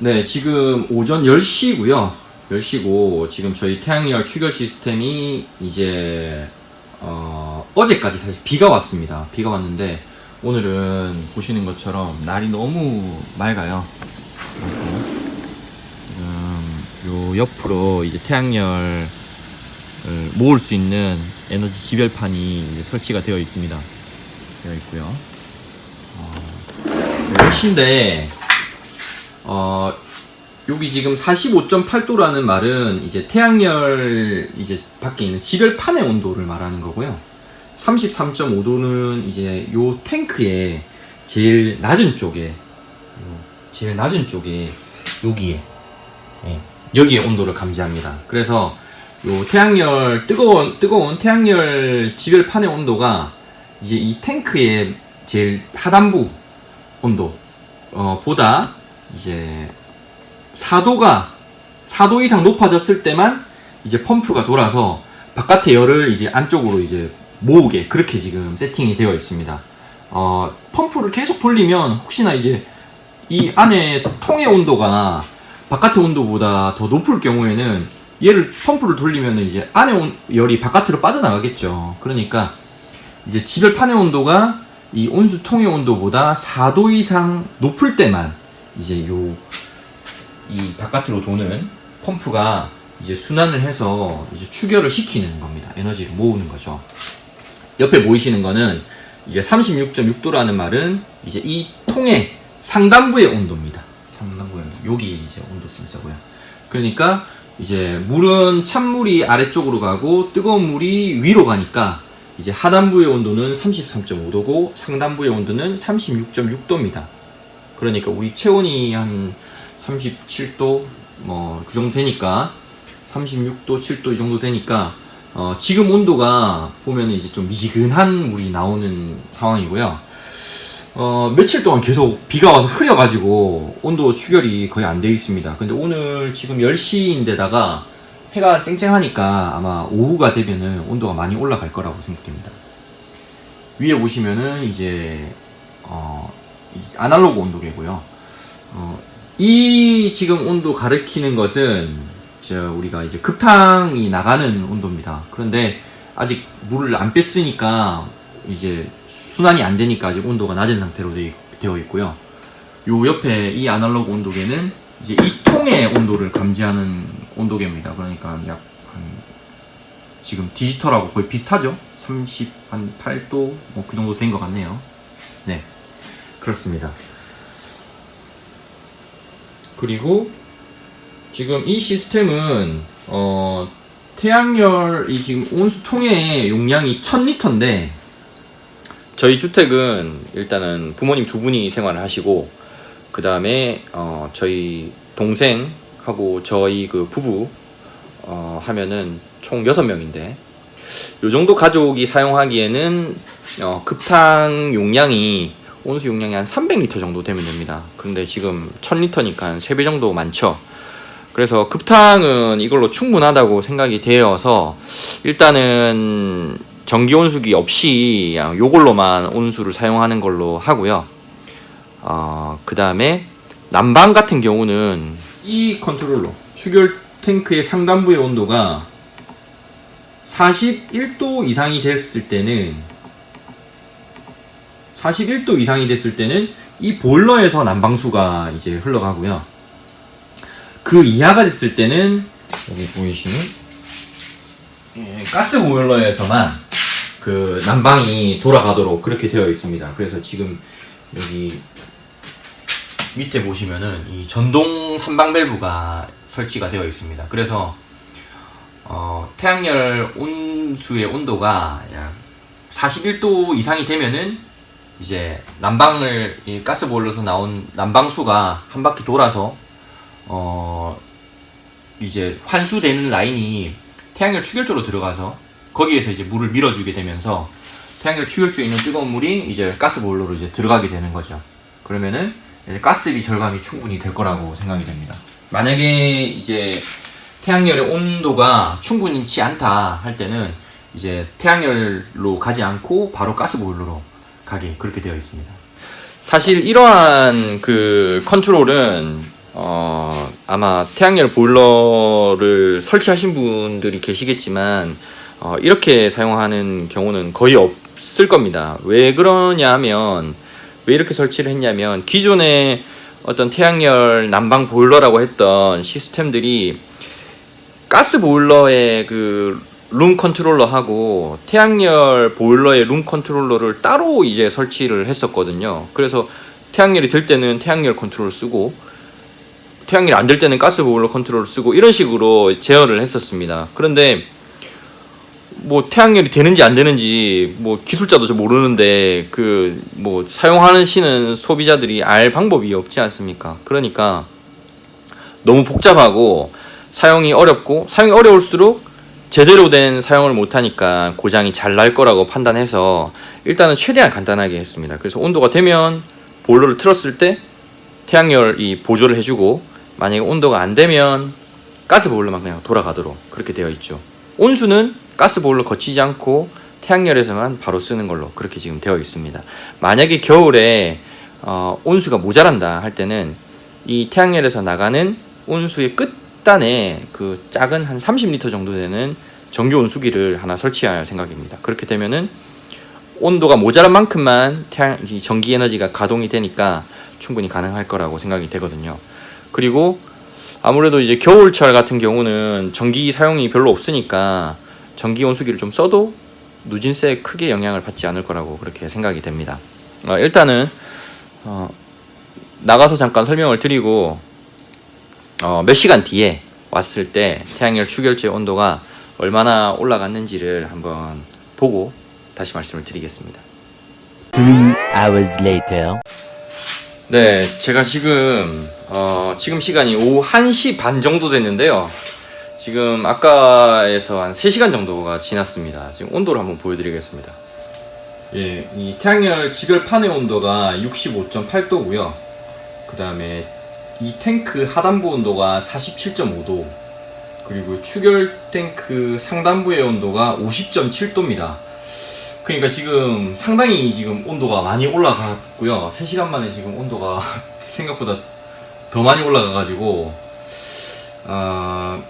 네, 지금 오전 10시고요. 10시고 지금 저희 태양열 추결 시스템이 이제 어, 어제까지 사실 비가 왔습니다. 비가 왔는데 오늘은 보시는 것처럼 날이 너무 맑아요. 지금 요 옆으로 이제 태양열을 모을 수 있는 에너지 지별판이 설치가 되어 있습니다. 되어 있고요. 어, 10시인데 어, 여기 지금 45.8도라는 말은 이제 태양열 이제 밖에 있는 지별판의 온도를 말하는 거고요. 33.5도는 이제 요 탱크의 제일 낮은 쪽에 요 제일 낮은 쪽에 여기에 예, 여기에 온도를 감지합니다. 그래서 요 태양열 뜨거운 뜨거운 태양열 지별판의 온도가 이제 이 탱크의 제일 하단부 온도 어, 보다 이제 4도가 4도 이상 높아졌을 때만 이제 펌프가 돌아서 바깥의 열을 이제 안쪽으로 이제 모으게 그렇게 지금 세팅이 되어 있습니다. 어, 펌프를 계속 돌리면 혹시나 이제 이 안에 통의 온도가 바깥의 온도보다 더 높을 경우에는 얘를 펌프를 돌리면 이제 안에 온 열이 바깥으로 빠져나가겠죠. 그러니까 이제 지별판의 온도가 이 온수 통의 온도보다 4도 이상 높을 때만 이제 요 이 바깥으로 도는 펌프가 이제 순환을 해서 이제 추결을 시키는 겁니다. 에너지를 모으는 거죠. 옆에 보이시는 거는 이제 36.6도라는 말은 이제 이 통의 상단부의 온도입니다. 상단부의 온도. 여기 이제 온도 센서고요. 그러니까 이제 물은 찬물이 아래쪽으로 가고 뜨거운 물이 위로 가니까 이제 하단부의 온도는 33.5도고 상단부의 온도는 36.6도입니다. 그러니까 우리 체온이 한 37도 뭐 그 정도 되니까 36도, 7도 이 정도 되니까 어, 지금 온도가 보면 이제 좀 미지근한 물이 나오는 상황이고요. 어, 며칠 동안 계속 비가 와서 흐려가지고 온도 추결이 거의 안돼 있습니다. 근데 오늘 지금 10시인데다가 해가 쨍쨍하니까 아마 오후가 되면은 온도가 많이 올라갈 거라고 생각됩니다. 위에 보시면은 이제 어, 이 아날로그 온도계고요. 어, 이 지금 온도 가리키는 것은 저 우리가 이제 급탕이 나가는 온도입니다. 그런데 아직 물을 안 뺐으니까 이제 순환이 안 되니까 아직 온도가 낮은 상태로 되- 되어 있고요. 요 옆에 이 아날로그 온도계는 이제 이 통의 온도를 감지하는 온도계입니다. 그러니까 약 한 지금 디지털하고 거의 비슷하죠? 30, 한 8도 뭐 그 정도 된 것 같네요. 네. 그렇습니다. 그리고 지금 이 시스템은 어 태양열이 지금 온수통의 용량이 1000리터인데 저희 주택은 일단은 부모님 두 분이 생활을 하시고 그 다음에 어 저희 동생하고 저희 그 부부 어 하면은 총 6명인데 요 정도 가족이 사용하기에는 어 급탕 용량이 온수 용량이 한 300리터 정도 되면 됩니다. 근데 지금 1000리터니까 한 3배 정도 많죠. 그래서 급탕은 이걸로 충분하다고 생각이 되어서 일단은 전기 온수기 없이 요걸로만 온수를 사용하는 걸로 하고요. 어, 그 다음에 난방 같은 경우는 이 컨트롤러 추결 탱크의 상단부의 온도가 41도 이상이 됐을 때는 41도 이상이 됐을 때는 이 보일러에서 난방수가 이제 흘러가고요. 그 이하가 됐을 때는 여기 보이시는 예, 가스 보일러에서만 그 난방이 돌아가도록 그렇게 되어 있습니다. 그래서 지금 여기 밑에 보시면은 이 전동 삼방 밸브가 설치가 되어 있습니다. 그래서 어, 태양열 온수의 온도가 약 41도 이상이 되면은 이제 난방을 이 가스 보일러에서 나온 난방수가 한 바퀴 돌아서 어 이제 환수되는 라인이 태양열 추결조로 들어가서 거기에서 이제 물을 밀어주게 되면서 태양열 추결조에 있는 뜨거운 물이 이제 가스 보일러로 이제 들어가게 되는 거죠. 그러면은 가스비 절감이 충분히 될 거라고 생각이 됩니다. 만약에 이제 태양열의 온도가 충분치 않다 할 때는 이제 태양열로 가지 않고 바로 가스 보일러로 가게 그렇게 되어 있습니다. 사실 이러한 그 컨트롤은 어, 아마 태양열 보일러를 설치하신 분들이 계시겠지만 어, 이렇게 사용하는 경우는 거의 없을 겁니다. 왜 그러냐 하면 왜 이렇게 설치를 했냐면 기존에 어떤 태양열 난방 보일러라고 했던 시스템들이 가스 보일러의 그 룸 컨트롤러 하고 태양열 보일러의 룸 컨트롤러를 따로 이제 설치를 했었거든요. 그래서 태양열이 들 때는 태양열 컨트롤 쓰고 태양열이 안 될 때는 가스 보일러 컨트롤을 쓰고 이런 식으로 제어를 했었습니다. 그런데 뭐 태양열이 되는지 안 되는지 뭐 기술자도 잘 모르는데 그 뭐 사용하시는 소비자들이 알 방법이 없지 않습니까? 그러니까 너무 복잡하고 사용이 어렵고 사용이 어려울수록 제대로 된 사용을 못하니까 고장이 잘 날 거라고 판단해서 일단은 최대한 간단하게 했습니다. 그래서 온도가 되면 보일러를 틀었을 때 태양열 이 보조를 해주고 만약에 온도가 안 되면 가스 보일러만 그냥 돌아가도록 그렇게 되어 있죠. 온수는 가스 보일러 거치지 않고 태양열에서만 바로 쓰는 걸로 그렇게 지금 되어 있습니다. 만약에 겨울에 어, 온수가 모자란다 할 때는 이 태양열에서 나가는 온수의 끝 단에 그 작은 한 30리터 정도 되는 정규 온수기를 하나 설치할 생각입니다. 그렇게 되면은 온도가 모자란 만큼만 태양 이 전기 에너지가 가동이 되니까 충분히 가능할 거라고 생각이 되거든요. 그리고 아무래도 이제 겨울철 같은 경우는 전기 사용이 별로 없으니까 전기 온수기를 좀 써도 누진세에 크게 영향을 받지 않을 거라고 그렇게 생각이 됩니다. 어, 일단은 어, 나가서 잠깐 설명을 드리고 어, 몇 시간 뒤에 왔을 때 태양열 추결제 온도가 얼마나 올라갔는지를 한번 보고 다시 말씀을 드리겠습니다. Three hours later. 네, 제가 지금 어, 지금 시간이 오후 1시 반 정도 됐는데요. 지금 아까에서 한 3시간 정도가 지났습니다. 지금 온도를 한번 보여드리겠습니다. 예, 이 태양열 지별판의 온도가 65.8도고요. 그 다음에 이 탱크 하단부 온도가 47.5도, 그리고 추결 탱크 상단부의 온도가 50.7도입니다. 그러니까 지금 상당히 지금 온도가 많이 올라갔고요. 3시간 만에 지금 온도가 생각보다 더 많이 올라가가지고, 어,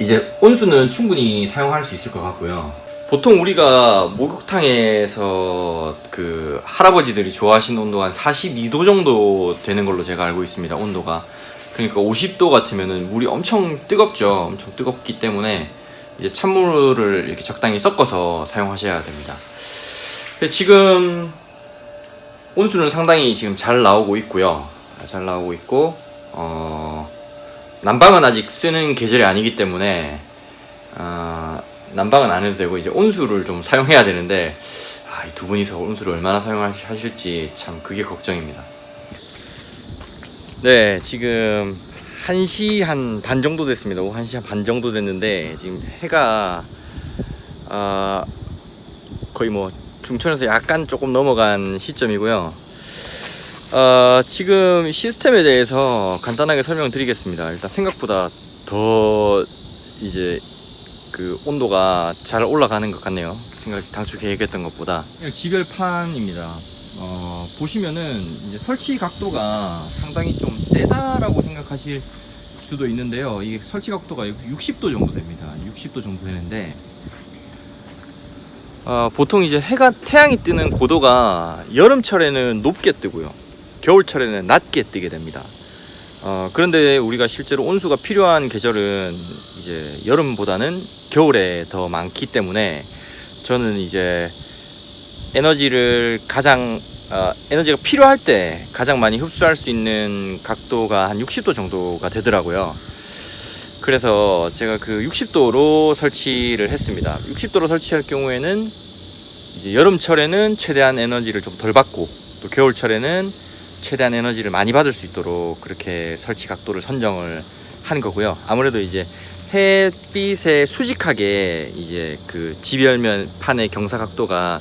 이제 온수는 충분히 사용할 수 있을 것 같고요. 보통 우리가 목욕탕에서 그 할아버지들이 좋아하시는 온도가 한 42도 정도 되는 걸로 제가 알고 있습니다. 온도가. 그러니까 50도 같으면은 물이 엄청 뜨겁죠. 엄청 뜨겁기 때문에 이제 찬물을 이렇게 적당히 섞어서 사용하셔야 됩니다. 지금 온수는 상당히 지금 잘 나오고 있고요. 잘 나오고 있고 어, 난방은 아직 쓰는 계절이 아니기 때문에 어, 난방은 안 해도 되고 이제 온수를 좀 사용해야 되는데 아, 이 두 분이서 온수를 얼마나 사용하실지 참 그게 걱정입니다. 네, 지금 1시 한 반 정도 됐습니다. 오후 1시 한 반 정도 됐는데 지금 해가 아, 거의 뭐 중천에서 약간 조금 넘어간 시점이고요. 어, 지금 시스템에 대해서 간단하게 설명드리겠습니다. 일단 생각보다 더 이제 그 온도가 잘 올라가는 것 같네요. 생각 당초 계획했던 것보다. 지별판입니다. 어, 보시면은 이제 설치 각도가 상당히 좀 세다라고 생각하실 수도 있는데요. 이게 설치 각도가 60도 정도 됩니다. 60도 정도 되는데 어, 보통 이제 해가 태양이 뜨는 고도가 여름철에는 높게 뜨고요. 겨울철에는 낮게 뜨게 됩니다. 어, 그런데 우리가 실제로 온수가 필요한 계절은 이제 여름보다는 겨울에 더 많기 때문에 저는 이제 에너지를 가장 어, 에너지가 필요할 때 가장 많이 흡수할 수 있는 각도가 한 60도 정도가 되더라고요. 그래서 제가 그 60도로 설치를 했습니다. 60도로 설치할 경우에는 이제 여름철에는 최대한 에너지를 좀 덜 받고 또 겨울철에는 최대한 에너지를 많이 받을 수 있도록 그렇게 설치 각도를 선정을 한 거고요. 아무래도 이제 햇빛에 수직하게 이제 그 지별면 판의 경사 각도가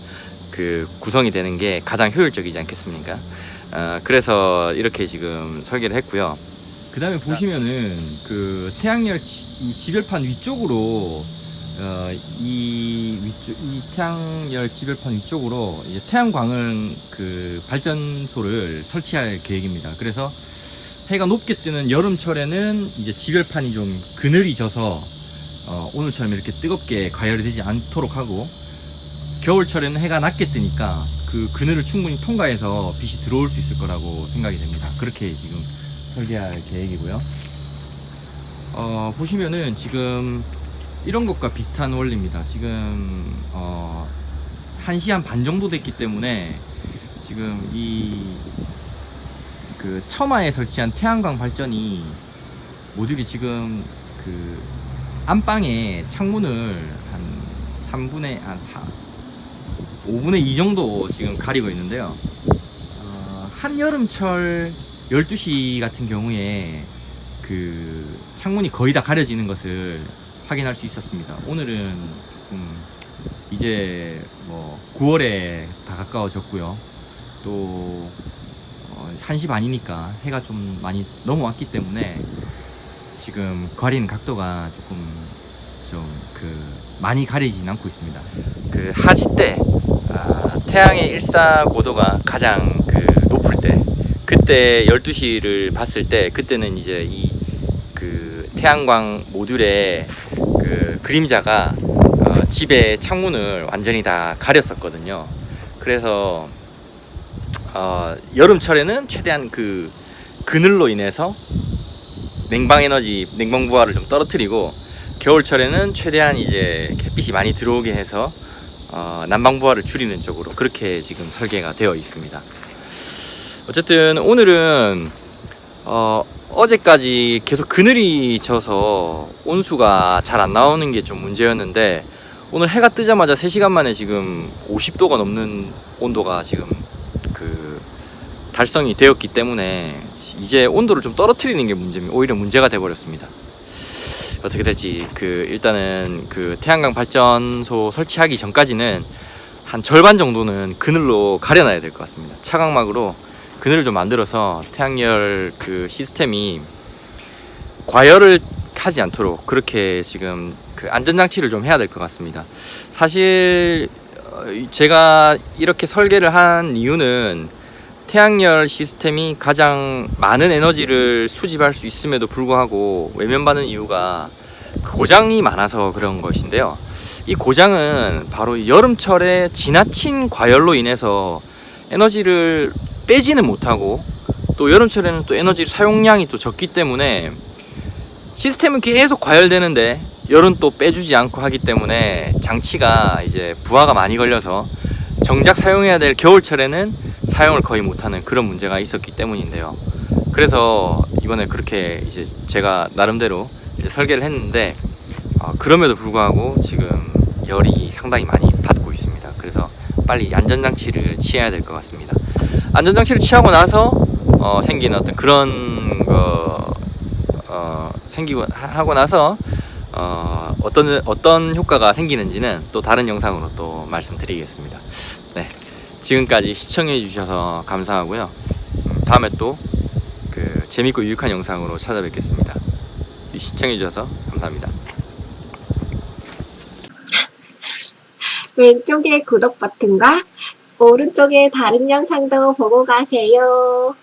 그 구성이 되는 게 가장 효율적이지 않겠습니까? 어, 그래서 이렇게 지금 설계를 했고요. 그 다음에 보시면은 그 태양열 지, 이 지별판 위쪽으로 어, 이 위쪽 이 태양열 지별판 위쪽으로 이제 태양광을 그 발전소를 설치할 계획입니다. 그래서 해가 높게 뜨는 여름철에는 이제 지별판이 좀 그늘이 져서 어, 오늘처럼 이렇게 뜨겁게 가열이 되지 않도록 하고 겨울철에는 해가 낮게 뜨니까 그 그늘을 충분히 통과해서 빛이 들어올 수 있을 거라고 생각이 됩니다. 그렇게 지금 설계할 계획이고요. 어, 보시면은 지금 이런 것과 비슷한 원리입니다. 지금 어, 1시 한 반 정도 됐기 때문에 지금 이 그 처마에 설치한 태양광 발전이 모듈이 지금 그 안방에 창문을 한 3분의 한 4, 5분의 2 정도 지금 가리고 있는데요. 어, 한여름철 12시 같은 경우에 그 창문이 거의 다 가려지는 것을 확인할 수 있었습니다. 오늘은 음, 이제 뭐 9월에 다 가까워졌고요. 또 어, 1시 반이니까 해가 좀 많이 넘어왔기 때문에 지금 가리는 각도가 조금 좀 그 많이 가리진 않고 있습니다. 그 하지 때 아, 태양의 일사 고도가 가장 그 높을 때 그때 12시를 봤을 때 그때는 이제 이 그 태양광 모듈의 그 그림자가 어, 집의 창문을 완전히 다 가렸었거든요. 그래서 어, 여름철에는 최대한 그 그늘로 인해서 냉방 에너지, 냉방 부하를 좀 떨어뜨리고 겨울철에는 최대한 이제 햇빛이 많이 들어오게 해서 어, 난방 부하를 줄이는 쪽으로 그렇게 지금 설계가 되어 있습니다. 어쨌든 오늘은 어, 어제까지 계속 그늘이 져서 온수가 잘 안 나오는 게 좀 문제였는데 오늘 해가 뜨자마자 3시간 만에 지금 50도가 넘는 온도가 지금 그 달성이 되었기 때문에 이제 온도를 좀 떨어뜨리는 게 문제 오히려 문제가 돼 버렸습니다. 어떻게 될지 그 일단은 그 태양광 발전소 설치하기 전까지는 한 절반 정도는 그늘로 가려놔야 될 것 같습니다. 차광막으로 그늘을 좀 만들어서 태양열 그 시스템이 과열을 하지 않도록 그렇게 지금 그 안전장치를 좀 해야 될 것 같습니다. 사실 어, 제가 이렇게 설계를 한 이유는 태양열 시스템이 가장 많은 에너지를 수집할 수 있음에도 불구하고 외면받는 이유가 고장이 많아서 그런 것인데요. 이 고장은 바로 여름철에 지나친 과열로 인해서 에너지를 빼지는 못하고 또 여름철에는 또 에너지 사용량이 또 적기 때문에 시스템은 계속 과열되는데 열은 또 빼주지 않고 하기 때문에 장치가 이제 부하가 많이 걸려서 정작 사용해야 될 겨울철에는 사용을 거의 못하는 그런 문제가 있었기 때문인데요. 그래서 이번에 그렇게 이제 제가 나름대로 이제 설계를 했는데 어, 그럼에도 불구하고 지금 열이 상당히 많이 받고 있습니다. 그래서 빨리 안전장치를 취해야 될 것 같습니다. 안전장치를 취하고 나서 어, 생기는 어떤 그런 거 어, 생기고 하- 하고 나서 어, 어떤 어떤 효과가 생기는지는 또 다른 영상으로 또 말씀드리겠습니다. 네, 지금까지 시청해 주셔서 감사하고요. 음, 다음에 또 그 재밌고 유익한 영상으로 찾아뵙겠습니다. 시청해 주셔서 감사합니다. 왼쪽에 구독 버튼과 오른쪽에 다른 영상도 보고 가세요.